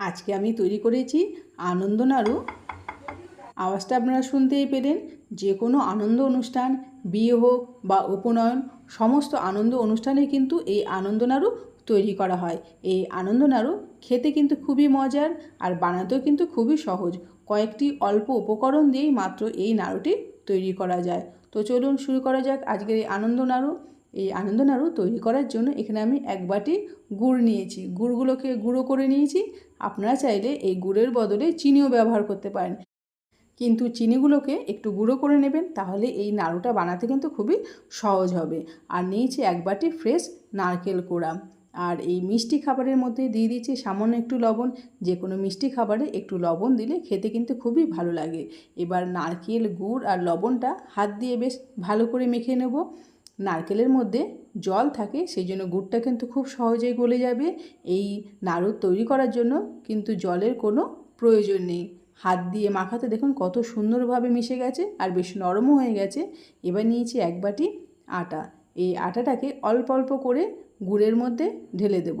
আজকে আমি তৈরি করেছি আনন্দ নাড়ু আওয়াজটা আপনারা শুনতেই পেলেন। যে কোনো আনন্দ অনুষ্ঠান, বিয়ে হোক বা উপনয়ন, সমস্ত আনন্দ অনুষ্ঠানে কিন্তু এই আনন্দ নাড়ু তৈরি করা হয়। এই আনন্দ নাড়ু খেতে কিন্তু খুবই মজার আর বানাতেও কিন্তু খুবই সহজ। কয়েকটি অল্প উপকরণ দিয়েই মাত্র এই নাড়ুটি তৈরি করা যায়। তো চলুন শুরু করা যাক আজকের এই আনন্দ নাড়ু এই আনন্দ নাড়ু তৈরি করার জন্য এখানে আমি এক বাটি গুড় নিয়েছি। গুড়গুলোকে গুঁড়ো করে নিয়েছি। আপনারা চাইলে এই গুড়ের বদলে চিনিও ব্যবহার করতে পারেন। কিন্তু চিনিগুলোকে একটু গুঁড়ো করে নেবেন, তাহলে এই নাড়ুটা বানাতে কিন্তু খুবই সহজ হবে। আর নিয়েছি এক বাটি ফ্রেশ নারকেল কোড়া। আর এই মিষ্টি খাবারের মধ্যে দিয়ে দিচ্ছি সামান্য একটু লবণ। যে কোনো মিষ্টি খাবারে একটু লবণ দিলে খেতে কিন্তু খুবই ভালো লাগে। এবার নারকেল, গুড় আর লবণটা হাত দিয়ে বেশ ভালো করে মেখে নেব। নারকেলের মধ্যে জল থাকে, সেই জন্য গুড়টা কিন্তু খুব সহজেই গলে যাবে। এই নাড়ু তৈরি করার জন্য কিন্তু জলের কোনো প্রয়োজন নেই। হাত দিয়ে মাখাতে দেখুন কত সুন্দরভাবে মিশে গেছে আর বেশ নরমও হয়ে গেছে। এবার নিয়েছি এক বাটি আটা। এই আটাটাকে অল্প অল্প করে গুড়ের মধ্যে ঢেলে দেব।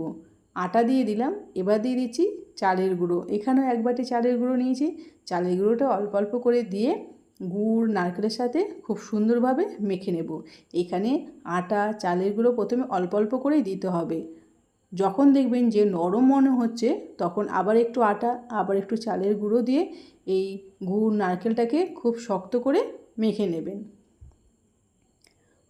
আটা দিয়ে দিলাম, এবার দিয়ে দিচ্ছি চালের গুঁড়ো। এখানেও এক বাটি চালের গুঁড়ো নিয়েছি। চালের গুঁড়োটা অল্প অল্প করে দিয়ে গুড়, নারকেলের সাথে খুব সুন্দরভাবে মেখে নেব। এখানে আটা, চালের গুঁড়ো প্রথমে অল্প অল্প করেই দিতে হবে। যখন দেখবেন যে নরম মনে হচ্ছে, তখন আবার একটু আটা, আবার একটু চালের গুঁড়ো দিয়ে এই গুড়, নারকেলটাকে খুব শক্ত করে মেখে নেবেন।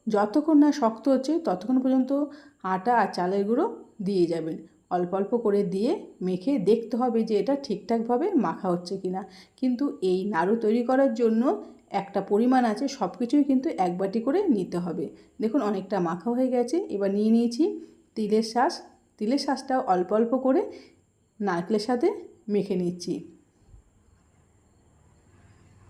যতক্ষণ না শক্ত হচ্ছে, ততক্ষণ পর্যন্ত আটা আর চালের গুঁড়ো দিয়ে যাবেন। অল্প অল্প করে দিয়ে মেখে দেখতে হবে যে এটা ঠিকঠাকভাবে মাখা হচ্ছে কি না কিন্তু এই নাড়ু তৈরি করার জন্য একটা পরিমাণ আছে সব কিছুই কিন্তু এক বাটি করে নিতে হবে। দেখুন, অনেকটা মাখা হয়ে গেছে। এবার নিয়ে নিয়েছি তিলের শ্বাস তিলের শ্বাসটাও অল্প অল্প করে নারকেলের সাথে মেখে নিচ্ছি।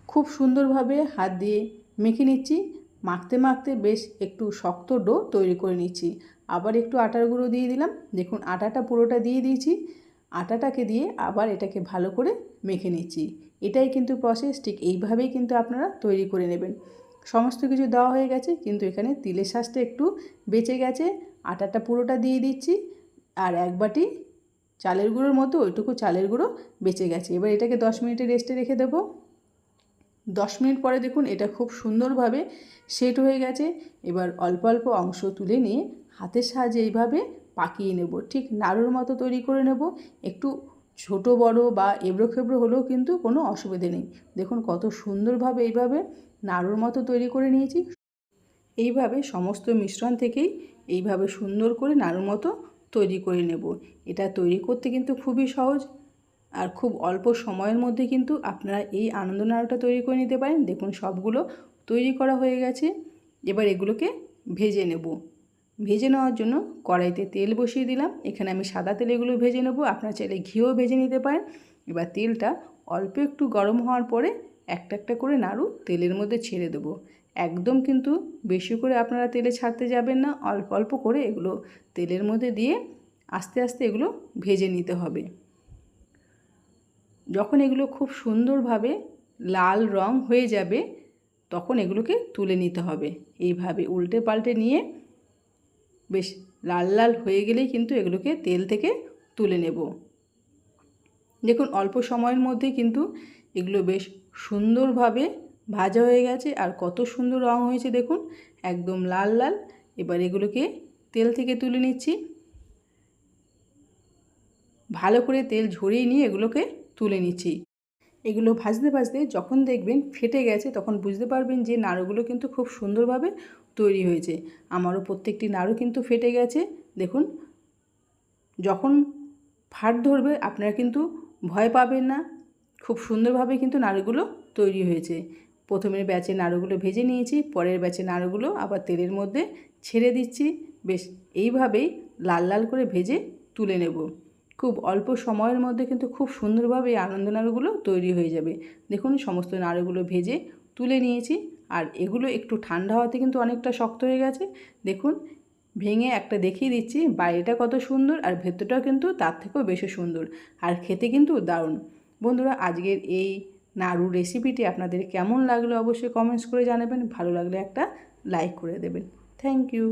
খুব সুন্দরভাবে হাত দিয়ে মেখে নিচ্ছি। মাখতে মাখতে বেশ একটু শক্ত ডো তৈরি করে নিচ্ছি। আবার একটু আটার গুঁড়ো দিয়ে দিলাম। দেখুন, আটাটা পুরোটা দিয়ে দিয়েছি। আটাটাকে দিয়ে আবার এটাকে ভালো করে মেখে নিচ্ছি। এটাই কিন্তু প্রসেস ঠিক এইভাবেই কিন্তু আপনারা তৈরি করে নেবেন। সমস্ত কিছু দেওয়া হয়ে গেছে, কিন্তু এখানে তিলের শ্বাসটা একটু বেঁচে গেছে। আটাটা পুরোটা দিয়ে দিচ্ছি। আর এক বাটি চালের গুঁড়োর মতো ওইটুকু চালের গুঁড়ো বেঁচে গেছে। এবার এটাকে দশ মিনিটে রেস্টে রেখে দেবো। দশ মিনিট পরে দেখুন এটা খুব সুন্দরভাবে সেট হয়ে গেছে। এবার অল্প অল্প অংশ তুলে নিয়ে হাতের সাহায্যে এইভাবে পাকিয়ে নেব। ঠিক নাড়ুর মতো তৈরি করে নেব। একটু ছোট বড় বা এবড়ো খেবড়ো হলেও কিন্তু কোনো অসুবিধে নেই। দেখুন কত সুন্দরভাবে এইভাবে নাড়ুর মতো তৈরি করে নিয়েছি। এইভাবে সমস্ত মিশ্রণ থেকেই এইভাবে সুন্দর করে নাড়ুর মতো তৈরি করে নেব। এটা তৈরি করতে কিন্তু খুবই সহজ। আর খুব অল্প সময়ের মধ্যে কিন্তু আপনারা এই আনন্দ নাড়ুটা তৈরি করে নিতে পারেন। দেখুন সবগুলো তৈরি করা হয়ে গেছে। এবার এগুলোকে ভেজে নেব। ভেজে নেওয়ার জন্য কড়াইতে তেল বসিয়ে দিলাম। এখানে আমি সাদা তেল এগুলো ভেজে নেব। আপনারা চাইলে ঘিও ভেজে নিতে পারেন। এবার তেলটা অল্প একটু গরম হওয়ার পরে একটা একটা করে নাড়ু তেলের মধ্যে ছেড়ে দেবো। একদম কিন্তু বেশি করে আপনারা তেলে ছাড়তে যাবেন না। অল্প অল্প করে এগুলো তেলের মধ্যে দিয়ে আস্তে আস্তে এগুলো ভেজে নিতে হবে। যখন এগুলো খুব সুন্দরভাবে লাল রং হয়ে যাবে, তখন এগুলোকে তুলে নিতে হবে। এইভাবে উল্টে পাল্টে নিয়ে বেশ লাল লাল হয়ে গেলেই কিন্তু এগুলোকে তেল থেকে তুলে নেব। দেখুন, অল্প সময়ের মধ্যে কিন্তু এগুলো বেশ সুন্দরভাবে ভাজা হয়ে গেছে আর কত সুন্দর রং হয়েছে দেখুন, একদম লাল লাল। এবার এগুলোকে তেল থেকে তুলে নিচ্ছি। ভালো করে তেল ঝরিয়ে নিয়ে এগুলোকে তুলে নিচ্ছি। এগুলো ভাজতে ভাজতে যখন দেখবেন ফেটে গেছে তখন বুঝতে পারবেন যে নাড়ুগুলো কিন্তু খুব সুন্দরভাবে তৈরি হয়েছে। আমারও প্রত্যেকটি নাড়ু কিন্তু ফেটে গেছে। দেখুন, যখন ফাট ধরবে আপনারা কিন্তু ভয় পাবেন না। খুব সুন্দরভাবে কিন্তু নাড়ুগুলো তৈরি হয়েছে। প্রথমের ব্যাচে নাড়ুগুলো ভেজে নিয়েছি, পরের ব্যাচে নাড়ুগুলো আবার তেলের মধ্যে ছেড়ে দিচ্ছি। বেশ, এইভাবেই লাল লাল করে ভেজে তুলে নেব। খুব অল্প সময়ের মধ্যে কিন্তু খুব সুন্দরভাবে এই আনন্দ নাড়ুগুলো তৈরি হয়ে যাবে। দেখুন, সমস্ত নাড়ুগুলো ভেজে তুলে নিয়েছি আর এগুলো একটু ঠান্ডা হওয়াতে কিন্তু অনেকটা শক্ত হয়ে গেছে। দেখুন, ভেঙে একটা দেখিয়ে দিচ্ছি, বাইরেটা কত সুন্দর আর ভেতরটাও কিন্তু তার থেকেও বেশি সুন্দর আর খেতে কিন্তু দারুণ। বন্ধুরা, আজকের এই নাড়ু রেসিপিটি আপনাদের কেমন লাগল অবশ্যই কমেন্টস করে জানাবেন, ভালো লাগলে একটা লাইক করে দেবেন। Thank you